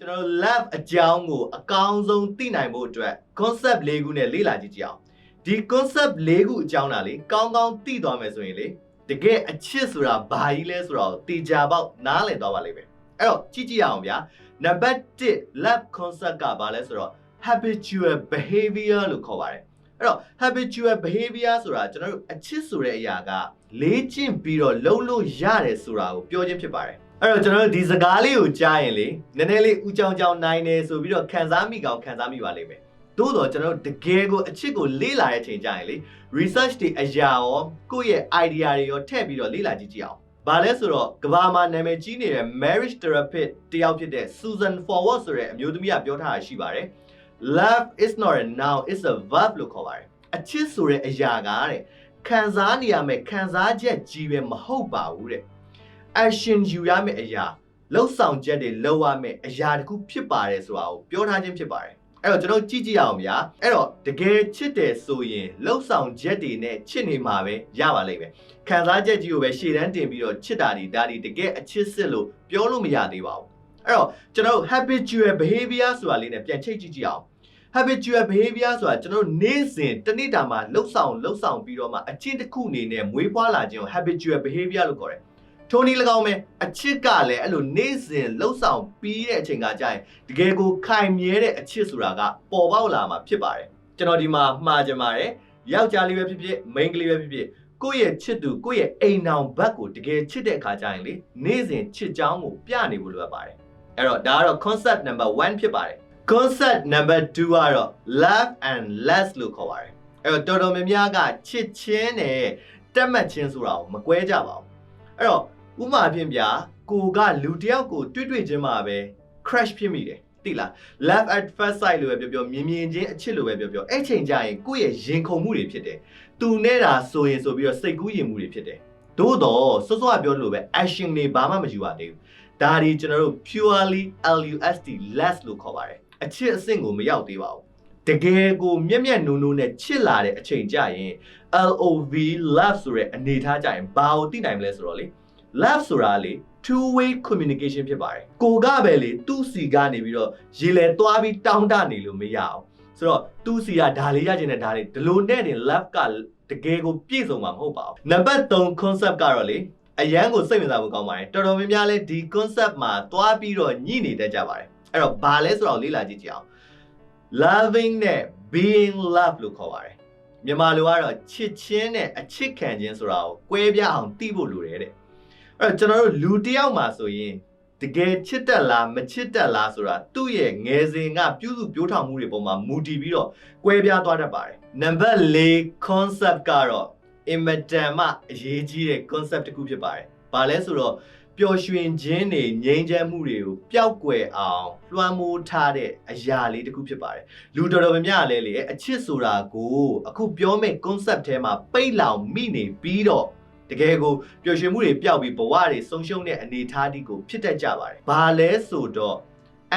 ကျွန်တော်တို့ lab အကြောင်းကိုအကောင်းဆုံးသိနိုင်ဖို့အတွက် concept ၄ခုနဲ့လေ့လာကြည့်ကြအောင်ဒီ concept ၄ခုအကြောင်းတာလေကောင်းကောင်းသိသွားမယ်ဆိုရင်လေတကယ်အချစ်ဆိုတာဘာကြီးလဲဆိုတော့တေချာပေါက်နားလည်သွားပါလိမ့်မယ်အဲ့တော့ကြည့်ကြည့်ရအောင်ဗျာနံပါတ်1 lab concept ကဘာလဲဆိုတော့ habitual behavior လို့ခေါ်ပါတယ်အဲ့တော့ habitual behavior ဆိုတာကျွန်တော်တို့အချစ်ဆိုတဲ့အရာကလေ့ကျင့်ပြီးတော့လုံးလို့ရတယ်ဆိုတာကိုပြောခြင်းဖြစ်ပါတယ် အဲ့တော့ကျွန်တော်တို့ဒီစကားလေးကိုကြားရင်လေနည်းနည်းလေးဥကြောင်ကြောင်နိုင်နေဆိုပြီးတော့ခံစားမိကောင်ခံစားမိပါလိမ့်မယ်သို့တော့ကျွန်တော်တို့တကယ်ကိုအချစ်ကိုလေ့လာတဲ့အချိန်ကျရင်လေ research တွေအရာရောကိုယ့်ရဲ့ idea တွေရောထည့်ပြီးတော့လေ့လာကြည့်ကြည့်အောင်။ဘာလဲဆိုတော့ကဘာမှာနာမည်ကြီးနေတဲ့ marriage therapist တယောက်ဖြစ်တဲ့ Susan Forward ဆိုတဲ့အမျိုးသမီးကပြောထားတာရှိပါတယ်။ Love is not a noun it's a verb လို့ခေါ်ပါတယ်။အချစ်ဆိုတဲ့အရာကတဲ့ခံစားနေရမယ်ခံစားချက်ကြီးပဲမဟုတ်ပါဘူးတဲ့။ action ယူရမယ့်အရာလှုပ်ဆောင်ချက်တွေလုပ်ရမယ့်အရာတခုဖြစ်ပါတယ်ဆိုတာကိုပြောထားခြင်းဖြစ်ပါတယ်။အဲ့တော့ကျွန်တော်ကြည့်ကြည့်ရအောင်ဗျာအဲ့တော့တကယ်ချစ်တယ်ဆိုရင်လှုပ်ဆောင်ချက်တွေနဲ့ချစ်နေမှာပဲရပါလိမ့်မယ်ခံစားချက်ကြီးကိုပဲရှေ့တန်းတင်ပြီးတော့ချစ်တာဒီဒါဒီတကယ်အချစ်စစ်လို့ပြောလို့မရသေးပါဘူးအဲ့တော့ကျွန်တော်တို့ habitual behavior ဆိုတာလေးနဲ့ပြန်ချိတ်ကြည့်ကြည့်အောင် habitual behavior ဆိုတာကျွန်တော်တို့နေ့စဉ်တစ်နေ့တာမှာလှုပ်ဆောင်လှုပ်ဆောင်ပြီးတော့မှအချင်းတစ်ခုအနေနဲ့မွေးဖွားလာခြင်းကို habitual behavior လို့ခေါ်တယ် ထိုနည်း၎င်းပဲအချစ်ကလည်းအဲ့လိုနေ့စဉ်လှုပ်ဆောင်ပြီးတဲ့အချိန်ကကြာရင်တကယ်ကိုခိုင်မြဲတဲ့အချစ်ဆိုတာကပေါ်ပေါက်လာမှာဖြစ်ပါတယ်ကျွန်တော်ဒီမှာမှားကြပါတယ်ယောက်ျားလေးပဲဖြစ်ဖြစ်မိန်းကလေးပဲဖြစ်ဖြစ်ကိုယ့်ရဲ့ချစ်သူကိုယ့်ရဲ့အိမ်အောင်ဘက်ကိုတကယ်ချစ်တဲ့အခါကျရင်လေနေ့စဉ်ချစ်ချောင်းကိုပြနေဖို့လိုအပ်ပါတယ်အဲ့တော့ဒါကတော့ concept number 1ဖြစ်ပါတယ် concept number 2ကတော့ love and less လို့ခေါ်ပါတယ်အဲ့တော့တော်တော်များများကချစ်ချင်းနဲ့တက်မှတ်ချင်းဆိုတာကိုမကွဲကြပါဘူးအဲ့တော့ ဥပမာဖြင့်ဗျာကိုကလူတစ်ယောက်ကိုတွေ့တွေ့ချင်းမှာပဲ crash ဖြစ်မိတယ်တိလား love at first sight လို့ပဲပြောပြောမြင်မြင်ချင်းအချစ်လို့ပဲပြောပြောအဲ့ချိန်ကျရင်ကိုယ့်ရဲ့ရင်ခုန်မှုတွေဖြစ်တယ်သူနဲ့တာဆိုရင်ဆိုပြီးတော့စိတ်ကူးရင်မှုတွေဖြစ်တယ်သို့တော့စောစောကပြောလို့ပဲ action တွေဘာမှမယူပါသေးဘူးဒါဒီကျွန်တော်တို့ purely lust less လို့ခေါ်ပါတယ်အချစ်အဆင့်ကိုမရောက်သေးပါဘူးတကယ်ကိုမျက်မျက်နုံနုံနဲ့ချစ်လာတဲ့အချိန်ကျရင် love love ဆိုတဲ့အနေထားကျရင်ဘာကိုသိနိုင်မလဲဆိုတော့လေ love ဆိုတာလေ two way communication ဖြစ်ပါတယ်ကိုကပဲလေသူ့စီကနေပြီးတော့ရေလဲသွားပြီးတောင်းတနေလို့မရအောင်ဆိုတော့သူ့စီကဒါလေးရချင်တဲ့ဒါလေးဒီလိုနဲ့တင် love ကတကယ်ကိုပြည့်စုံမှာမဟုတ်ပါဘူးနံပါတ်3 concept ကတော့လေအရန်ကိုစိတ်ဝင်စားဖို့ကောင်းပါတယ်တော်တော်များများလဲဒီ concept မှာသွားပြီးတော့ညှိနေတတ်ကြပါတယ်အဲ့တော့ဘာလဲဆိုတော့လေ့လာကြည့်ကြအောင် loving နဲ့ being love လို့ခေါ်ပါတယ်မြန်မာလိုကတော့ချစ်ချင်းနဲ့အချစ်ခံခြင်းဆိုတာကိုကွဲပြားအောင်သိဖို့လိုတယ်တဲ့ အဲ့တော့ကျွန်တော်တို့လူတစ်ယောက်မှာဆိုရင်တကယ်ချစ်တတ်လားမချစ်တတ်လားဆိုတာသူ့ရဲ့ငယ်စဉ်ကပြုစုပြောထောင်မှုတွေပေါ်မှာမူတည်ပြီးတော့ကွဲပြားသွားတတ်ပါတယ်နံပါတ်၄ concept ကတော့အင်မတန်မှအရေးကြီးတဲ့ concept တစ်ခုဖြစ်ပါတယ်။ဘာလဲဆိုတော့ပျော်ရွှင်ခြင်းတွေငြိမ်းချမ်းမှုတွေကိုပျောက်ကွယ်အောင်လွှမ်းမိုးထားတဲ့အရာလေးတစ်ခုဖြစ်ပါတယ်။လူတော်တော်များများလည်းလေအချစ်ဆိုတာကိုအခုပြောမယ့် concept ထဲမှာပိတ်လောင်မိနေပြီးတော့ တကယ်ကိုပျော်ရွှင်မှုတွေပျောက်ပြီးဘဝတွေဆုံးရှုံးတဲ့အနေအထားဒီကိုဖြစ်တတ်ကြပါတယ်။ဘာလဲဆိုတော့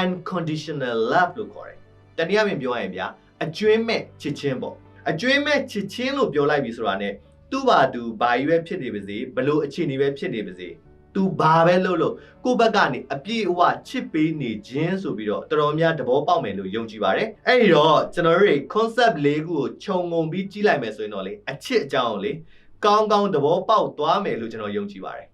unconditional love လို့ခေါ်တယ်။တနည်းအားဖြင့်ပြောရရင်ဗျာအကျွင်းမဲ့ချစ်ချင်းပေါ့။အကျွင်းမဲ့ချစ်ချင်းလို့ပြောလိုက်ပြီဆိုတာ ਨੇ သူ့ဘာသူဘာကြီးပဲဖြစ်နေပါစေဘလို့အခြေအနေပဲဖြစ်နေပါစေသူဘာပဲလုပ်လို့ကိုယ့်ဘက်ကနေအပြည့်အဝချစ်ပေးနေခြင်းဆိုပြီးတော့တော်တော်များသဘောပေါက်မယ်လို့ယုံကြည်ပါတယ်အဲ့ဒီတော့ကျွန်တော်တို့ concept လေးခုကိုခြုံငုံပြီးကြီးလိုက်မယ်ဆိုရင်တော့လေအချစ်အကြောင်းကိုလေ ကောင်းကောင်းသဘောပေါက်သွားမယ်လို့ကျွန်တော်ယုံကြည်ပါတယ်